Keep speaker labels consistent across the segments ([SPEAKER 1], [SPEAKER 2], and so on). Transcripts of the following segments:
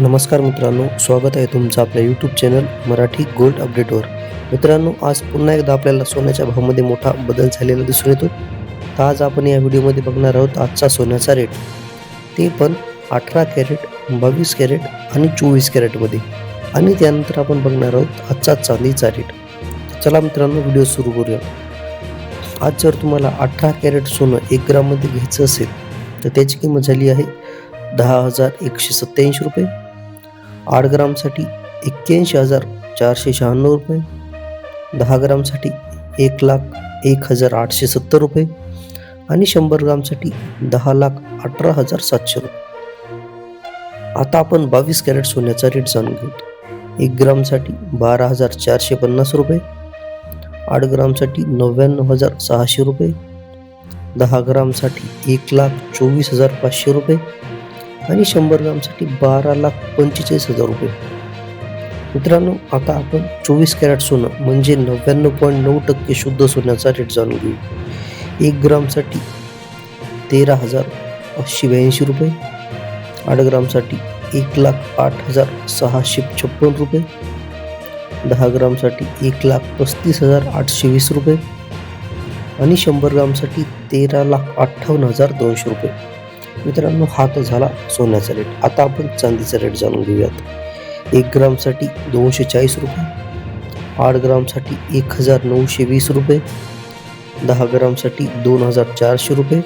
[SPEAKER 1] नमस्कार मित्रांनो स्वागत आहे तुमचं आपल्या यूट्यूब चॅनल मराठी गोल्ड अपडेटवर मित्रांनो आज पुन्हा एकदा आपल्याला सोन्याच्या भावामध्ये मोठा बदल झालेला दिसून येतो तर आज आपण या व्हिडिओमध्ये बघणार आहोत आजचा सोन्याचा रेट ते पण अठरा कॅरेट बावीस कॅरेट आणि चोवीस कॅरेटमध्ये. आणि त्यानंतर आपण बघणार आहोत आजचा चांदीचा रेट चला मित्रांनो व्हिडिओ सुरू करूया. आज जर तुम्हाला अठरा कॅरेट सोनं एक ग्राममध्ये घ्यायचं असेल तर त्याची किंमत झाली आहे दहा हजार एकशे सत्याऐंशी रुपये. आठ ग्रामसाठी एक्क्याऐंशी हजार चारशे शहाण्णव रुपये. दहा ग्रामसाठी एक लाख एक हजार आठशे सत्तर रुपये. आणि शंभर ग्रामसाठी दहा लाख अठरा हजार सातशे रुपये. आता आपण बावीस कॅरेट सोन्याचा रेट जाणून घेऊ एक ग्रामसाठी बारा हजार चारशे पन्नास रुपये. आठ ग्रामसाठी नव्याण्णव हजार सहाशे रुपये. दहा ग्रामसाठी एक लाख चोवीस हजार पाचशे रुपये. आणि शंभर ग्रामसाठी बारा लाख पंचेचाळीस हजार रुपये. मित्रांनो आता आपण चोवीस कॅरेट सोनं म्हणजे नव्याण्णव पॉईंट नऊ टक्के शुद्ध सोन्याचा रेट जाणून घेऊ. एक ग्रामसाठी तेरा हजार पाचशे ब्याऐंशी रुपये आठ ग्रामसाठी एक लाख आठ हजार सहाशे छप्पन रुपये दहा ग्रामसाठी एक लाख पस्तीस हजार आठशे वीस रुपये आणि शंभर ग्रामसाठी तेरा लाख अठ्ठावन्न हजार दोनशे रुपये. मित्रांनो हा तर झाला सोन्याचा रेट. आता आपण चांदीचा रेट जाणून घेऊयात. एक ग्रामसाठी दोनशे चाळीस रुपये आठ ग्रामसाठी एक हजार नऊशे वीस रुपये दहा ग्रामसाठी दोन हजार चारशे रुपये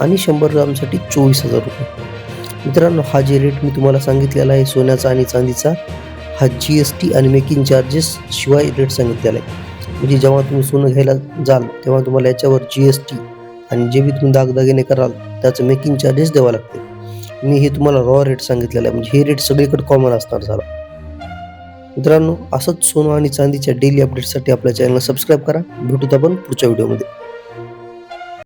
[SPEAKER 1] आणि शंभर ग्रामसाठी चोवीस हजार रुपये. मित्रांनो हा जे रेट मी तुम्हाला सांगितलेला आहे सोन्याचा आणि चांदीचा हा जी एस टी आणि मेकिंग चार्जेस शिवाय रेट सांगितलेला आहे. म्हणजे जेव्हा तुम्ही सोनं घ्यायला जाल तेव्हा तुम्हाला याच्यावर जी एस टी आणि जे बी तुम्ही दागदागिने कराल त्याचं मेकिंग चार्जेस द्यावं लागते मी हे तुम्हाला रॉ रेट सांगितलेलं आहे. म्हणजे हे रेट सगळीकडे कॉमन असणार झाला. मित्रांनो असंच सोनं आणि चांदीच्या डेली अपडेटसाठी आपल्या चॅनलला सबस्क्राईब करा. भेटूत आपण पुढच्या व्हिडिओमध्ये